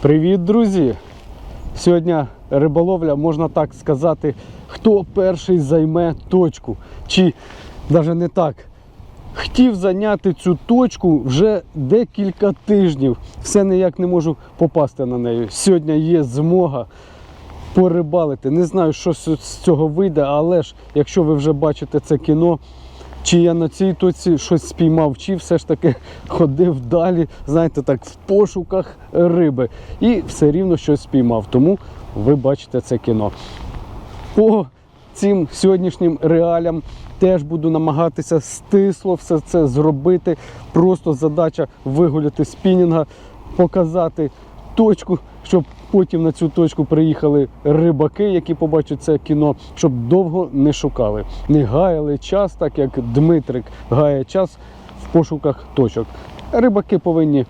Привіт, друзі! Сьогодні риболовля, можна так сказати, хто перший займе точку. Чи навіть не так. Хотів зайняти цю точку вже декілька тижнів. Все ніяк не можу попасти на неї. Сьогодні є змога порибалити. Не знаю, що з цього вийде, але ж якщо ви вже бачите це кіно, чи я на цій точці щось спіймав, чи все ж таки ходив далі, знаєте, так, в пошуках риби. І все рівно щось спіймав. Тому ви бачите це кіно. По цим сьогоднішнім реаліям теж буду намагатися стисло все це зробити. Просто задача вигуляти спінінга, показати точку, щоб потім на цю точку приїхали рибаки, які побачать це кіно, щоб довго не шукали, не гаяли час, так як Дмитрик гає час в пошуках точок. Рибаки повинні,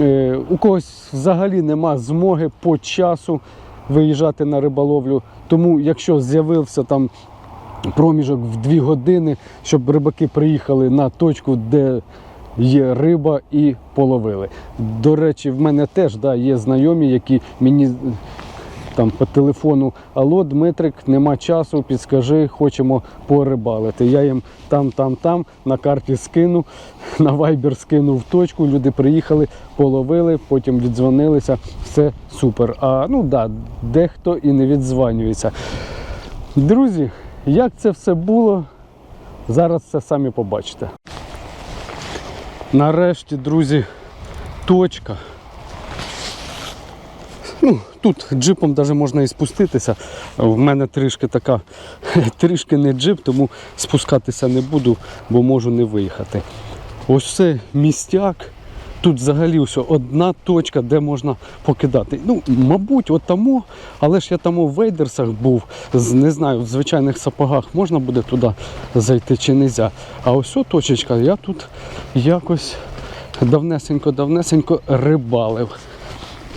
е, у когось взагалі нема змоги по часу виїжджати на риболовлю. Тому, якщо з'явився там проміжок в 2 години, щоб рибаки приїхали на точку, де є риба і половили. До речі, в мене теж да, є знайомі, які мені там по телефону Алло, Дмитрик, нема часу, підскажи, хочемо порибалити. Я їм там, там, там на карті скину, на вайбер скинув точку. Люди приїхали, половили, потім віддзвонилися. Все супер. А ну да, дехто і не віддзванюється. Друзі, як це все було, зараз це самі побачите. Нарешті, друзі, точка. Ну, тут джипом навіть можна і спуститися. В мене трішки така, трішки не джип, тому спускатися не буду, бо можу не виїхати. Ось це містяк. Тут взагалі все одна точка, де можна покидати. Ну, мабуть, от але ж я там у вейдерсах був, не знаю, в звичайних сапогах можна буде туди зайти чи не можна. А ось точечка, я тут якось давнесенько-давнесенько рибалив.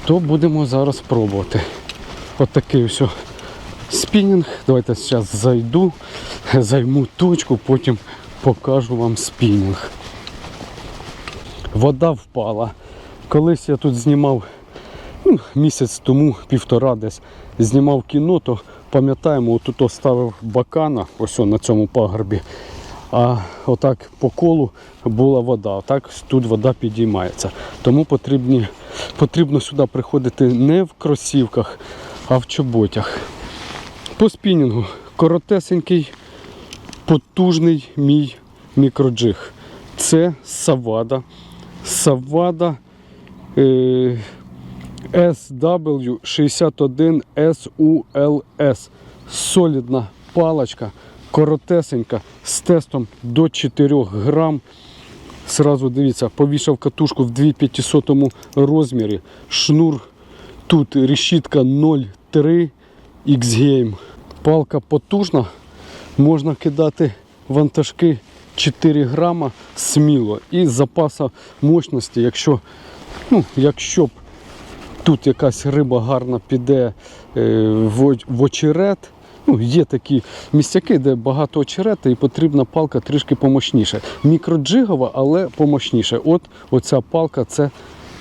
То будемо зараз пробувати. Отакий ось о спінінг. Давайте зараз зайду, займу точку, потім покажу вам спінінг. Вода впала. Колись я тут знімав ну, місяць тому, півтора десь, знімав кіно, то пам'ятаємо, отут ставив бакана, ось на цьому пагорбі. А отак по колу була вода. Так тут вода підіймається. Тому потрібні, потрібно сюди приходити не в кросівках, а в чоботях. По спінінгу коротесенький, потужний мій мікроджиг. Це Савада. Савада е, SW61SULS. Солідна паличка, коротесенька, з тестом до 4 грам. Сразу дивіться, повішав катушку в 2500 розмірі. Шнур тут решітка 0,3 X-Game. Палка потужна, можна кидати вантажки 4 грама сміло. І запаса мощності, якщо, ну, якщо б тут якась риба гарна піде е, в, в очерет. Ну, є такі місцяки, де багато очерета і потрібна палка трішки помощніше. Мікроджигова, але помощніше. От оця палка це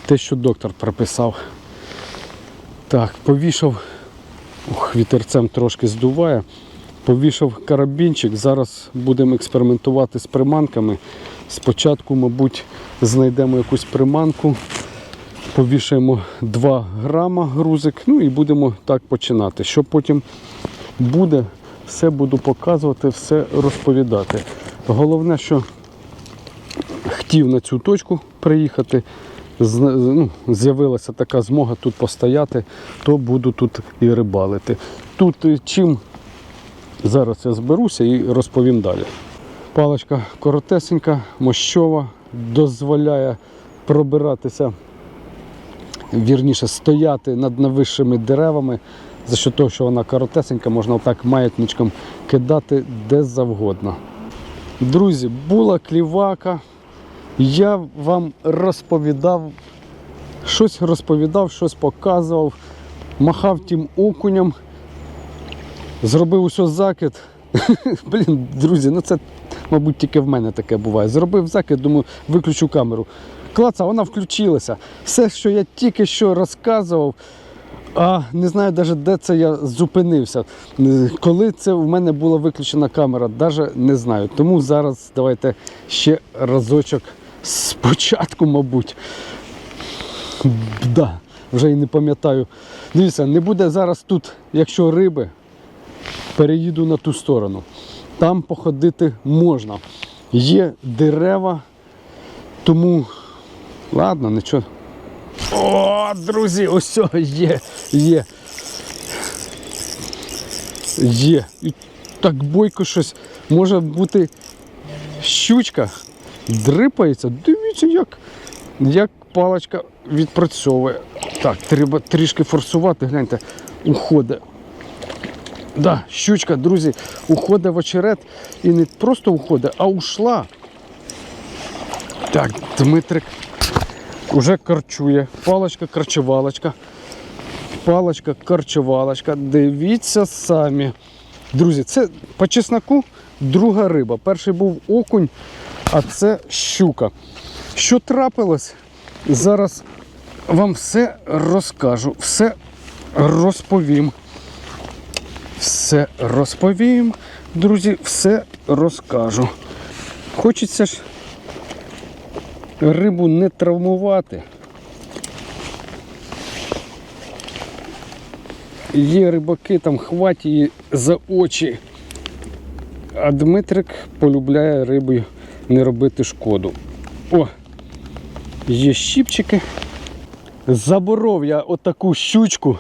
те, що доктор прописав. Так, повішав, Ух, вітерцем трошки здуває. Повішав карабінчик. Зараз будемо експериментувати з приманками. Спочатку, мабуть, знайдемо якусь приманку, повішаємо 2 грама грузик, ну і будемо так починати. Що потім буде, все буду показувати, все розповідати. Головне, що хотів на цю точку приїхати. ну, З'явилася така змога тут постояти, то буду тут і рибалити. Тут е, чим зараз я зберуся і розповім далі. Паличка коротесенька, мощова, дозволяє пробиратися, вірніше стояти над найвищими деревами. За що того, що вона коротесенька, можна отак маятничком кидати де завгодно. Друзі, була клівака. Я вам розповідав, щось розповідав, щось показував, махав тим окуням, зробив усе закид. Блін, друзі, ну це, мабуть, тільки в мене таке буває. Зробив закид, думаю, виключу камеру. клаца, вона включилася. Все, що я тільки що розказував, а не знаю навіть де це я зупинився. Е, Коли це в мене була виключена камера, навіть не знаю. Тому зараз давайте ще разочок спочатку, мабуть. Да, вже і не пам'ятаю. Дивіться, не буде зараз тут, якщо риби, переїду на ту сторону. Там походити можна. Є дерева, тому ладно, нічого. О, друзі, ось є, є. Є. І так бойко щось. Може бути щучка, дрипається. Дивіться, як, як паличка відпрацьовує. Так, треба трішки форсувати, гляньте, уходить. Да, щучка, друзі, уходить в очерет і не просто уходить, а ушла. Так, Дмитрик уже корчує. Палочка, корчувалочка. Палочка, корчувалочка. Дивіться самі. Друзі, це по чесноку друга риба. Перший був окунь, а це щука. Що трапилось? Зараз вам все розкажу, все розповім. Все розповім, друзі, все розкажу. Хочеться ж рибу не травмувати. Є рибаки, там хватить її за очі. А Дмитрик полюбляє рибою не робити шкоду. О! Є щіпчики. Заборов я отаку щучку.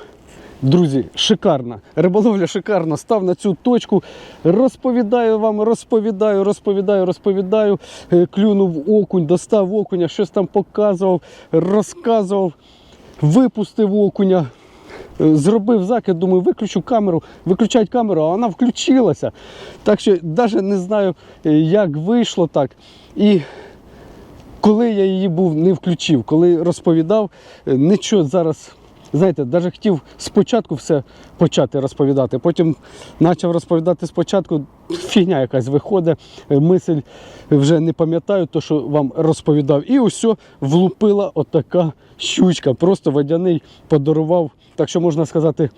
Друзі, шикарна. Риболовля шикарна. Став на цю точку. Розповідаю вам, розповідаю, розповідаю, розповідаю. Е, Клюнув окунь, достав окуня, щось там показував, розказував, випустив окуня. Е, Зробив закид, думаю, виключу камеру, виключать камеру, а вона включилася. Так що навіть не знаю, е, як вийшло так. І коли я її був не включив, коли розповідав, нічого зараз, знаєте, навіть хотів спочатку все почати розповідати. Потім почав розповідати спочатку, фігня якась виходить, е, мисль вже не пам'ятаю, то, що вам розповідав. І ось влупила отака щучка. Просто водяний подарував, так що можна сказати.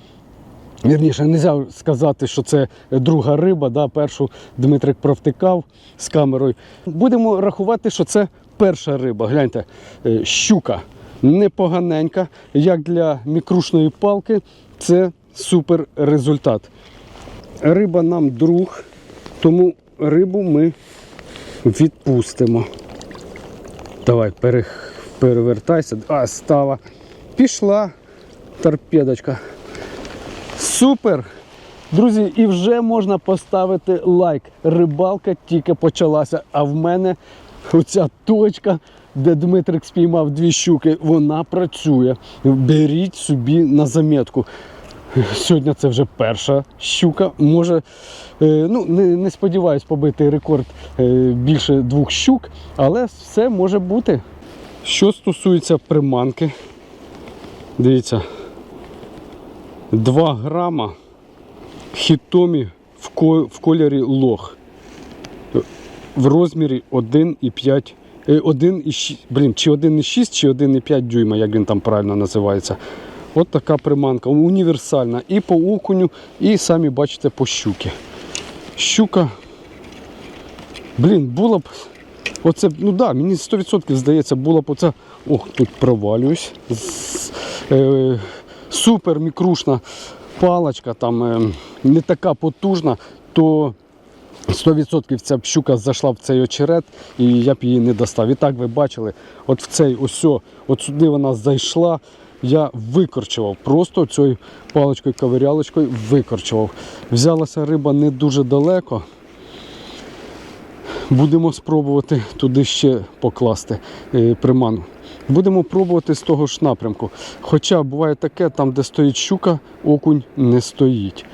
Вірніше, не можна сказати, що це друга риба. Да? Першу Дмитрик провтикав з камерою. Будемо рахувати, що це перша риба. Гляньте, е, щука непоганенька. Як для мікрушної палки, це супер результат. Риба нам друг, тому рибу ми відпустимо. Давай, пере, перевертайся. А, стала. Пішла торпедочка. Супер! Друзі, і вже можна поставити лайк. Рибалка тільки почалася. А в мене оця точка, де Дмитрик спіймав дві щуки, вона працює. Беріть собі на заметку. Сьогодні це вже перша щука. Може, е, ну не, не сподіваюсь побити рекорд е, більше двох щук, але все може бути. Що стосується приманки, дивіться. 2 грама хітомі в кольорі лох. В розмірі 1,5. е, 1,6, блін, чи 1,6, чи 1,5 дюйма, як він там правильно називається. От така приманка. Універсальна. І по окуню, і самі бачите по щуки. Щука. Блін, була б. Оце, ну да, мені 100% здається, була б оця. Ох, тут провалююсь. Е, супер мікрушна паличка, там е, не така потужна, то 100% ця б щука зайшла в цей очерет і я б її не достав. І так ви бачили, от в цей ось, от сюди вона зайшла. Я викорчував, просто цією паличкою ковирялочкою викорчував. Взялася риба не дуже далеко. Будемо спробувати туди ще покласти е, приману. Будемо пробувати з того ж напрямку. Хоча буває таке, там, де стоїть щука, окунь не стоїть.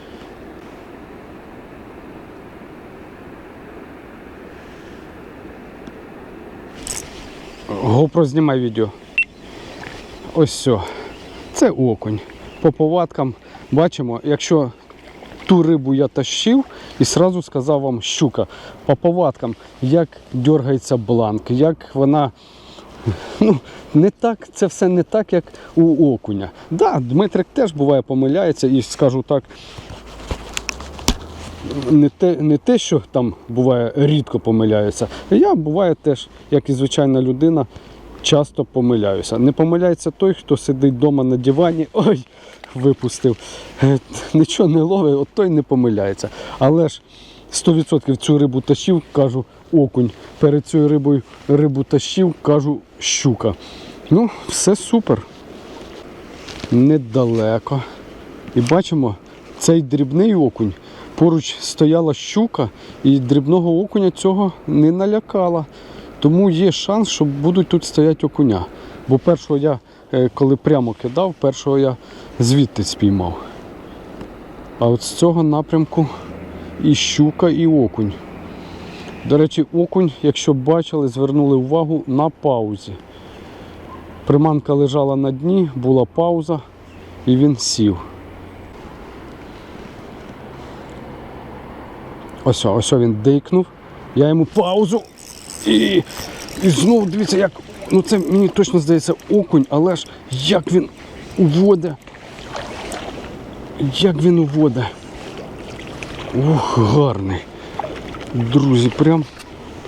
GoPro знімай відео. Ось все. Це окунь. По повадкам бачимо, якщо ту рибу я тащив і сразу сказав вам щука. По повадкам, як дергається бланк, як вона ну, не так, це все не так, як у окуня. Да, Дмитрик теж буває помиляється і скажу так. Не те, не те, що там буває рідко помиляюся. Я буває теж, як і звичайна людина, часто помиляюся. Не помиляється той, хто сидить вдома на дивані, ой, випустив. Е, Нічого не ловить, от той не помиляється. Але ж 100% цю рибу тащив, кажу, окунь. Перед цією рибою рибу тащив, кажу, щука. Ну, все супер. Недалеко. І бачимо, цей дрібний окунь. Поруч стояла щука, і дрібного окуня цього не налякала. Тому є шанс, що будуть тут стояти окуня. Бо першого я, е, коли прямо кидав, першого я звідти спіймав. А от з цього напрямку і щука, і окунь. До речі, окунь, якщо бачили, звернули увагу на паузі. Приманка лежала на дні, була пауза, і він сів. Ось, ось він дейкнув. Я йому паузу. І, і знову дивіться, як. Ну це мені точно здається окунь, але ж як він уводе. Як він уводе. Ух, гарний. Друзі, прям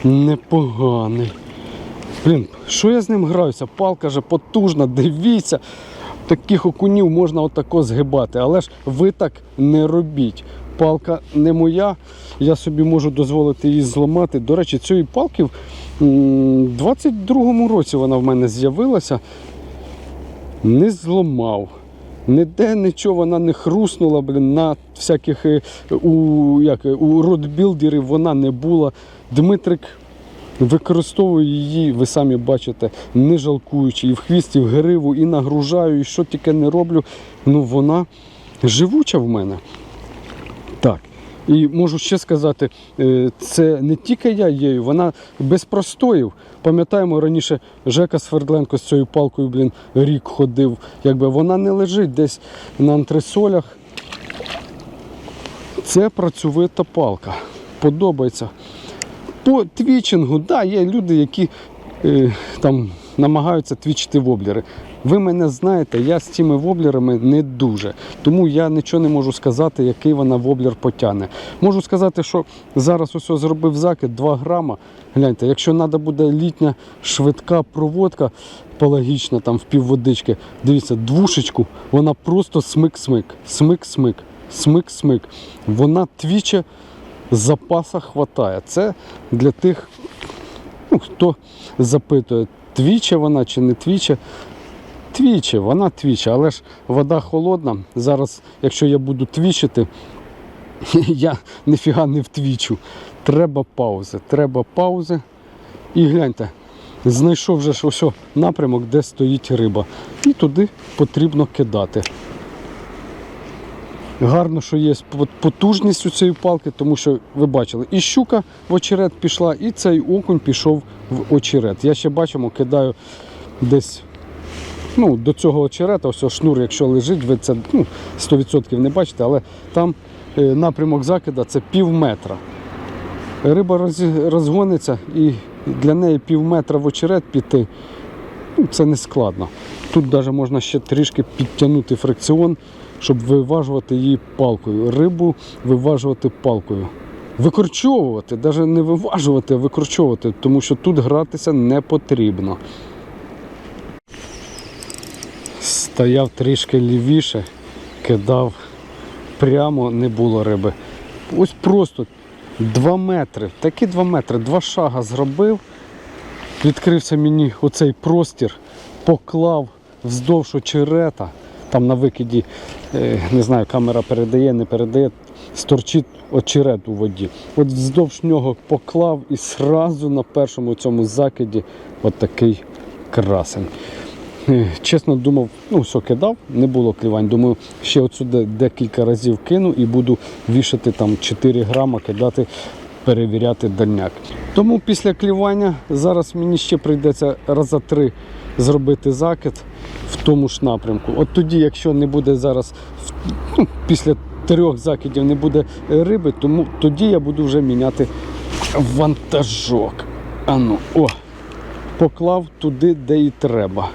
непоганий. Блін, що я з ним граюся? Палка же потужна, дивіться. Таких окунів можна отако згибати, але ж ви так не робіть. Палка не моя, я собі можу дозволити її зламати. До речі, цієї палки в м, 22-му році вона в мене з'явилася. Не зламав. Ніде нічого вона не хруснула, блін, на всяких е, у, як, у родбілдерів вона не була. Дмитрик використовую її, ви самі бачите, не жалкуючи, і в хвіст, і в гриву, і нагружаю, і що тільки не роблю. Ну вона живуча в мене. Так. І можу ще сказати, е, це не тільки я її, вона без простоїв. Пам'ятаємо, раніше Жека Свердленко з цією палкою блін, рік ходив. Якби вона не лежить десь на антресолях. Це працьовита палка. Подобається. По твічингу, да, є люди, які е, там намагаються твічити воблери. Ви мене знаєте, я з цими воблерами не дуже. Тому я нічого не можу сказати, який вона воблер потягне. Можу сказати, що зараз ось зробив закид 2 грама. Гляньте, якщо треба буде літня швидка проводка палагічна там в півводички, дивіться, двушечку, вона просто смик-смик, смик-смик, смик-смик. Вона твіче запаса хватає. Це для тих, ну, хто запитує, твіче вона чи не твіче. Твіче, вона твіче, але ж вода холодна. Зараз, якщо я буду твічити, я ніфіга не втвічу. Треба паузи. Треба паузи. І гляньте, знайшов вже ось напрямок, де стоїть риба. І туди потрібно кидати. Гарно, що є потужність у цієї палки, тому що ви бачили, і щука в очерет пішла, і цей окунь пішов в очерет. Я ще бачимо, кидаю десь ну, до цього очерета, ось шнур, якщо лежить, ви це ну, 100% не бачите, але там е, напрямок закида це пів метра. Риба роз- розгониться і для неї пів метра в очерет піти. Ну, це не складно. Тут навіть можна ще трішки підтягнути фрикціон, щоб виважувати її палкою. Рибу виважувати палкою. Викорчовувати, навіть не виважувати, а викорчовувати, тому що тут гратися не потрібно. Стояв трішки лівіше, кидав прямо, не було риби. Ось просто 2 метри, такі 2 метри, два шага зробив. Відкрився мені оцей простір, поклав вздовж очерета. Там на викиді, е, не знаю, камера передає, не передає, сторчить очерет у воді. От вздовж нього поклав і сразу на першому цьому закиді от такий красень. Е, Чесно думав, ну все кидав, не було клівань. Думаю, ще отсюди декілька разів кину і буду вішати там 4 грама, кидати, перевіряти дальняк. Тому після клівання зараз мені ще прийдеться раза три зробити закид в тому ж напрямку. От тоді, якщо не буде зараз ну, після трьох закидів не буде риби, тому тоді я буду вже міняти вантажок. Ану, о! поклав туди, де і треба.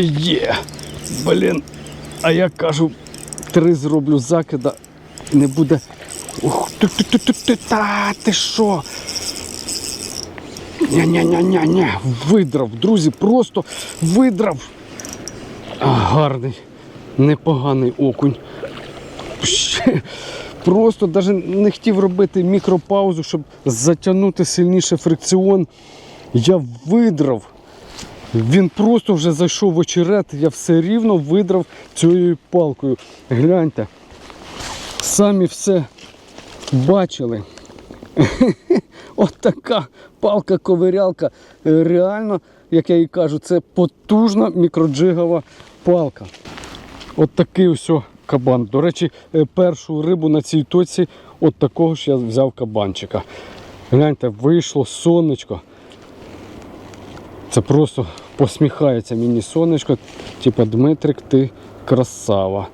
Є. Блін. А я кажу, три зроблю закида, не буде. Ух, ти, ти, ти, ти, ти, та, ти що? Ня-ня-ня-ня-ня. Видрав, друзі, просто видрав. А, гарний, непоганий окунь. Ще Просто навіть не хотів робити мікропаузу, щоб затягнути сильніше фрикціон. Я видрав. Він просто вже зайшов в очерет, я все рівно видрав цією палкою. Гляньте, самі все бачили. От така палка-ковирялка. Е, Реально, як я і кажу, це потужна мікроджигова палка. От такий ось кабан. До речі, е, першу рибу на цій точці от такого ж я взяв кабанчика. Гляньте, вийшло сонечко. Це просто посміхається мені сонечко. Типа Дмитрик, ти красава.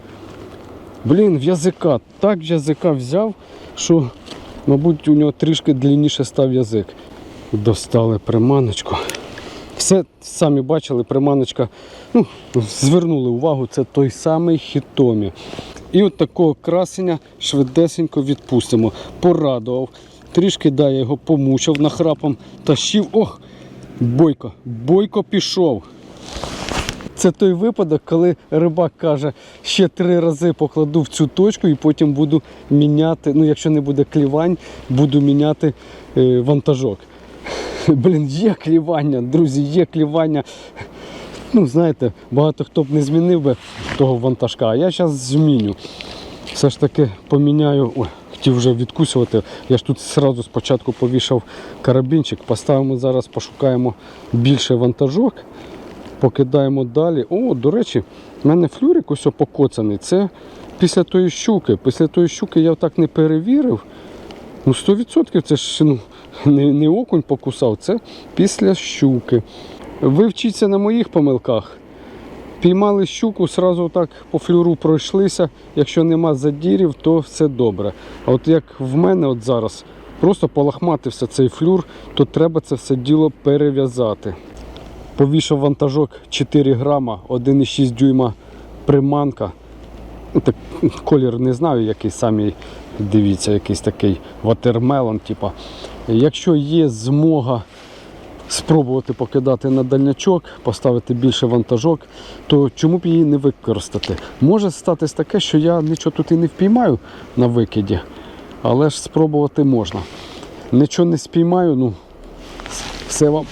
Блін, в язика. Так язика взяв, що, мабуть, у нього трішки длинніше став язик. Достали приманочку. Все самі бачили, приманочка. Ну, звернули увагу, це той самий хітомі. І от такого красення швидесенько відпустимо. Порадував. Трішки да, я його помучив нахрапом, тащив. Ох! Бойко, бойко пішов. Це той випадок, коли рибак каже, ще три рази покладу в цю точку і потім буду міняти. Ну, якщо не буде клівань, буду міняти е, вантажок. Блін, є клівання, друзі, є клівання. Ну, знаєте, багато хто б не змінив би того вантажка, а я зараз зміню. Все ж таки поміняю. Ой, хотів вже відкусувати. Я ж тут одразу спочатку повішав карабінчик, поставимо зараз, пошукаємо більше вантажок, покидаємо далі. О, до речі, в мене флюрик ось покоцаний. Це після тої щуки. Після тої щуки я так не перевірив. Ну, 100% це ж ну, не, не окунь покусав, це після щуки. Ви вчіться на моїх помилках. Піймали щуку, сразу так по флюру пройшлися. Якщо нема задірів, то все добре. А от як в мене от зараз просто полахматився цей флюр, то треба це все діло перев'язати. Повішав вантажок 4 грама, 1,6 дюйма приманка. Ну, так, колір не знаю, який самі дивіться, якийсь такий ватермелон. Типа. Якщо є змога спробувати покидати на дальнячок, поставити більше вантажок, то чому б її не використати? Може статись таке, що я нічого тут і не впіймаю на викиді, але ж спробувати можна. Нічого не спіймаю, ну все вам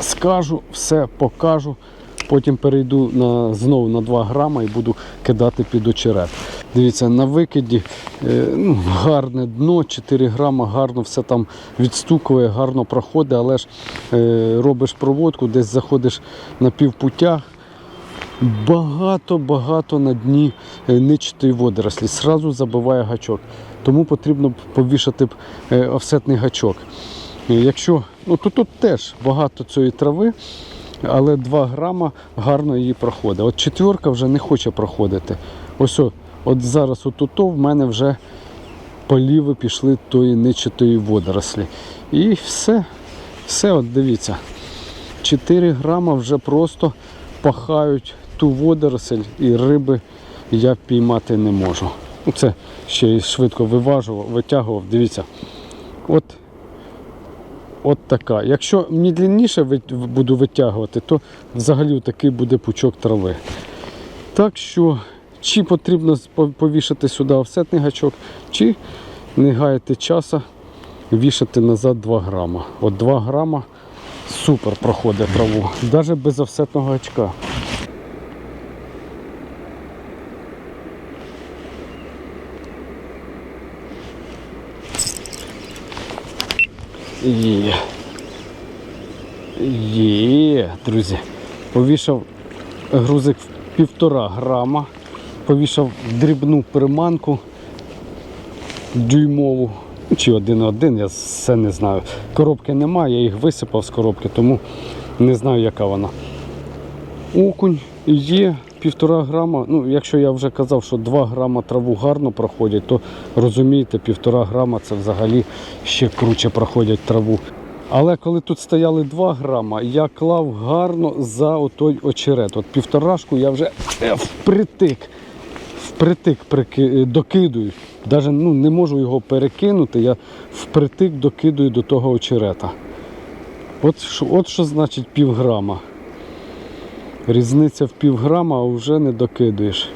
скажу, все покажу. Потім перейду на, знову на 2 грама і буду кидати під очерет. Дивіться, на викиді е, ну, гарне дно, 4 грама, гарно все там відстукує, гарно проходить, але ж е, робиш проводку, десь заходиш на півпутях. Багато-багато на дні е, ничатої водорослі. Сразу забиває гачок. Тому потрібно повішати офсетний гачок. Якщо, ну то тут теж багато цієї трави, але 2 грама гарно її проходить. От четверка вже не хоче проходити. Ось о, от зараз отут в мене вже поліви пішли тої нечитої водорослі. І все, все, от дивіться. 4 грама вже просто пахають ту водоросль і риби я піймати не можу. Це ще й швидко виважував, витягував. Дивіться. От От така. Якщо медленніше буду витягувати, то взагалі такий буде пучок трави. Так що, чи потрібно повішати сюди офсетний гачок, чи не гаяти часу, вішати назад 2 грама. От 2 грама супер проходить траву, навіть без офсетного гачка. Є. Є, друзі. Повішав грузик в півтора грама. Повішав дрібну приманку дюймову. Чи один-один, я все не знаю. Коробки немає, я їх висипав з коробки, тому не знаю, яка вона. Окунь є, півтора грама, ну якщо я вже казав, що 2 грама траву гарно проходять, то розумієте, півтора грама це взагалі ще круче проходять траву. Але коли тут стояли 2 грама, я клав гарно за отой очерет. От півторашку я вже е, впритик, впритик прики- докидую. Навіть ну, не можу його перекинути, я впритик докидую до того очерета. От от що значить півграма. Різниця в півграма, а вже не докидуєш.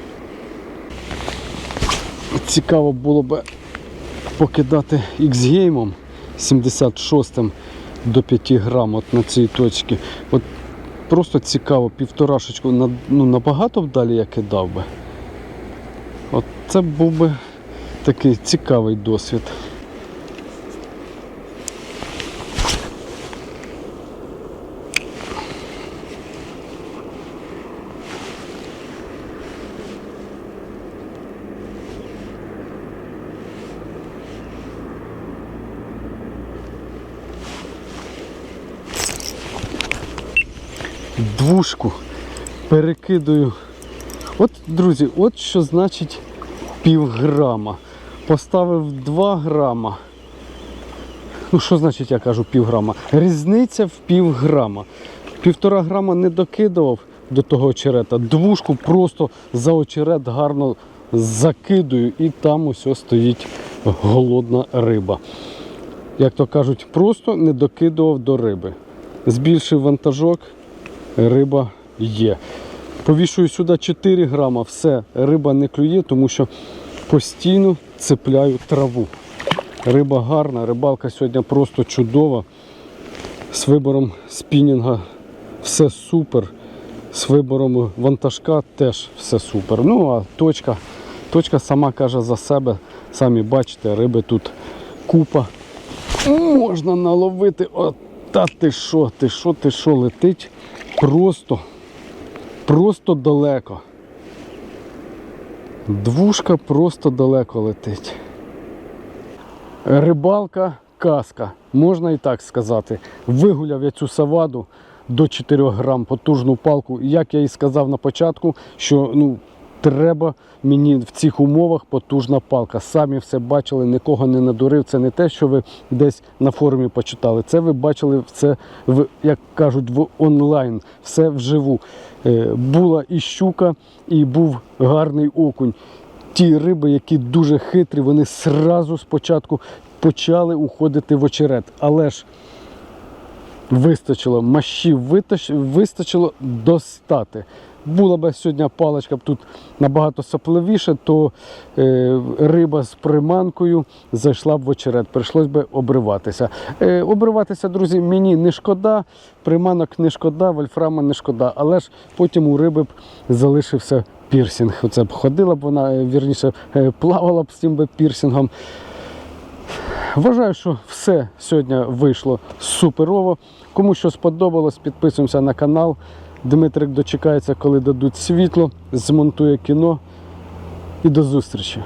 Цікаво було б покидати X-геймом 76 до 5 грам от на цій точці. От просто цікаво, півторашечку ну, набагато б далі я кидав би. От це був би такий цікавий досвід. двушку перекидаю. От, друзі, от що значить півграма. Поставив 2 грама. Ну, що значить, я кажу півграма? Різниця в півграма. Півтора грама не докидував до того очерета. Двушку просто за очерет гарно закидую і там ось стоїть голодна риба. Як то кажуть, просто не докидував до риби. Збільшив вантажок, риба є. Повішую сюди 4 грама, все, риба не клює, тому що постійно цепляю траву. Риба гарна, рибалка сьогодні просто чудова. З вибором спінінга все супер. З вибором вантажка теж все супер. Ну а точка, точка сама каже за себе. Самі бачите, риби тут купа. Можна наловити. О, та ти що, ти що, ти що, летить просто, просто далеко. Двушка просто далеко летить. Рибалка казка, можна і так сказати. Вигуляв я цю саваду до 4 грам потужну палку. Як я і сказав на початку, що ну, треба мені в цих умовах потужна палка. Самі все бачили, нікого не надурив. Це не те, що ви десь на форумі почитали. Це ви бачили це, в, як кажуть, в онлайн, все вживу. Е, була і щука, і був гарний окунь ті риби, які дуже хитрі, вони сразу спочатку почали уходити в очерет. Але ж вистачило, витач... вистачило достати. Була б сьогодні паличка б тут набагато сапливіше, то е, риба з приманкою зайшла б в очерет. Прийшлось би обриватися. Е, обриватися, друзі, мені не шкода, приманок не шкода, вольфрама не шкода, але ж потім у риби б залишився пірсинг. Оце б ходила б вона, е, вірніше, е, плавала б з цим би пірсингом. Вважаю, що все сьогодні вийшло суперово. Кому що сподобалось, підписуємося на канал. Дмитрик дочекається, коли дадуть світло, змонтує кіно. І до зустрічі!